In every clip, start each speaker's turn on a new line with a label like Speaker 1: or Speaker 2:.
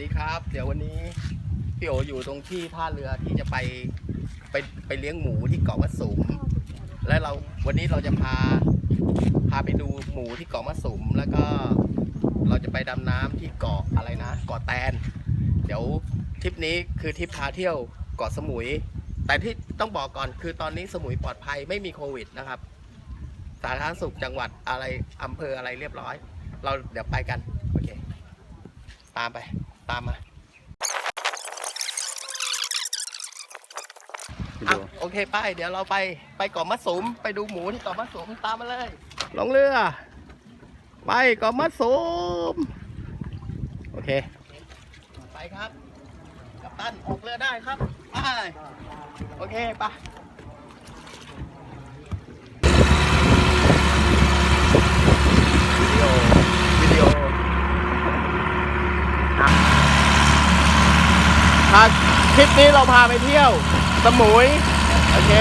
Speaker 1: ดีครับ เดี๋ยววันนี้พี่โออยู่ตรงที่ท่าเรือที่จะไปไปไปเลี้ยงหมูที่เกาะมัดสุม และเราวันนี้เราจะพาพาไปดูหมูที่เกาะมัดสุม แล้วก็เราจะไปดำน้ำที่เกาะอะไรนะเกาะแตน เดี๋ยวทริปนี้คือทริปพาเที่ยวเกาะสมุย แต่ที่ต้องบอกก่อนคือตอนนี้สมุยปลอดภัยไม่มีโควิดนะครับสาธารณสุขจังหวัดอะไรอำเภออะไรเรียบร้อย เราเดี๋ยวไปกัน โอเค ตามไป ตามมาอะโอเคไป เดี๋ยวเราไปไปเกาะมัดสุมไปดูหมูที่เกาะมัดสุมตามมาเลยลงเรือ ไปเกาะมัดสุมโอเค ไปครับ กัปตันออกเรือได้ครับ ไป โอเคไป วิดีโอ วิดีโออะพา คลิปนี้เราพาไปเที่ยว สมุย โอเค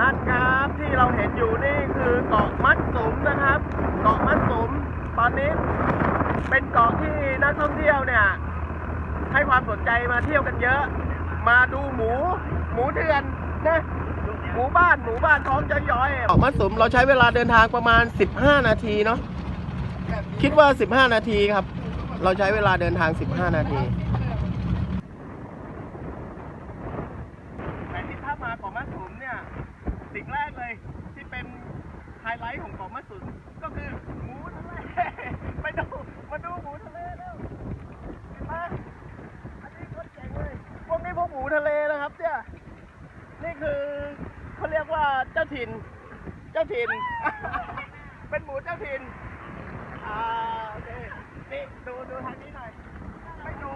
Speaker 1: นั่นครับที่เราเห็นอยู่นี่คือเกาะมัดสุมนะครับเกาะมัดสุมตอนนี้เป็นเกาะที่นักท่องเที่ยวเนี่ย ให้ความสนใจมาเที่ยวกันเยอะ มาดูหมู หมูเถื่อนนะหมูบ้านหมูบ้านท้องจะย้อยๆเกาะมัดสุมเราใช้เวลาเดินทางประมาณ 15 นาทีเนาะคิดว่า 15 นาทีครับ เราใช้เวลาเดินทาง 15 นาทีแต่ที่ถ้ามาเกาะมัดสุมเนี่ยสิ่งแรกเลยที่เป็นไฮไลท์ของเกาะมัดสุมก็คือหมูทะเล ไปดูมาดูหมูทะเลแล้วเห็นไหมอันนี้ก็เจ๋งเลย พวกนี้พวกหมูทะเลนะครับเนี่ยนี่คือเขาเรียกว่าเจ้า ถิ่น เจ้าถิ่น เป็นหมูเจ้าถิ่นอ่าโอเคนี่ดูดูทางนี้หน่อย ไม่ดู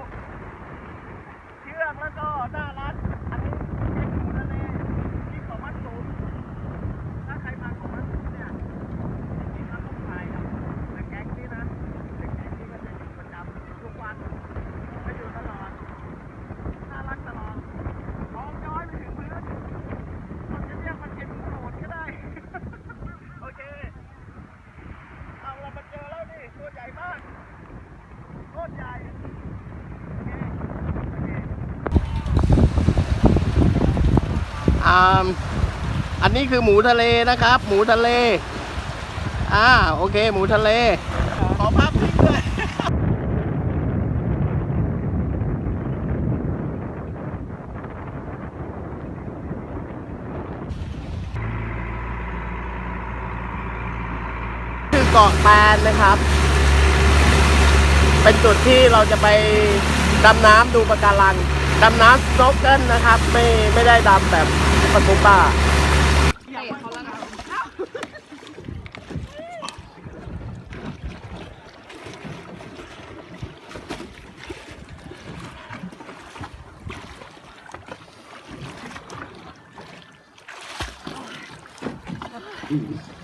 Speaker 1: เชือกแล้วก็หน้าร้านอันนี้เป็นหมูทะเลที่เกาะมัดสุมถ้าใครมาเกาะมัดสุมเนี่ยจริงๆแล้วต้องถ่ายครับแต่แก๊งนี้นะแต่แก๊งนี้ก็จะอยู่ประจำทุกวันจะอยู่ตลอดน่ารักตลอดท้องย้อยไปถึงพื้นคนจะเรียกมันเป็นหมูโหดก็ได้ โอเคเอาเรามาเจอแล้วนี่ตัวใหญ่มากโคตรใหญ่โอเคโอเค อันนี้คือหมูทะเลนะครับ หมูทะเล อ่าโอเค หมูทะเล ขอพับทิ้งด้วยคือเกาะแตนนะครับ เป็นจุดที่เราจะไปดำน้ำดูปะการังดำน้ำสโนว์เกิลนะครับ ไม่ไม่ได้ดำแบบ กูบ้าอืม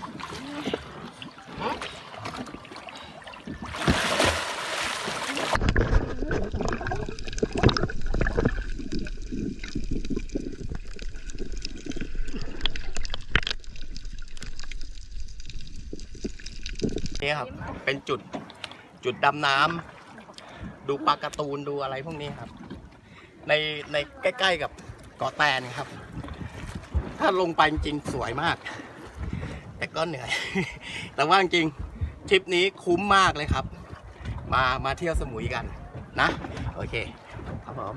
Speaker 1: นี่ครับ เป็นจุดจุดดำน้ำดูปลาการ์ตูนดูอะไรพวกนี้ครับ ในในใกล้ๆกับเกาะแตนครับ ถ้าลงไปจริงสวยมาก แต่ก็เหนื่อย แต่ว่าจริงทริปนี้คุ้มมากเลยครับ มามาเที่ยวสมุยกันนะ โอเค ครับผม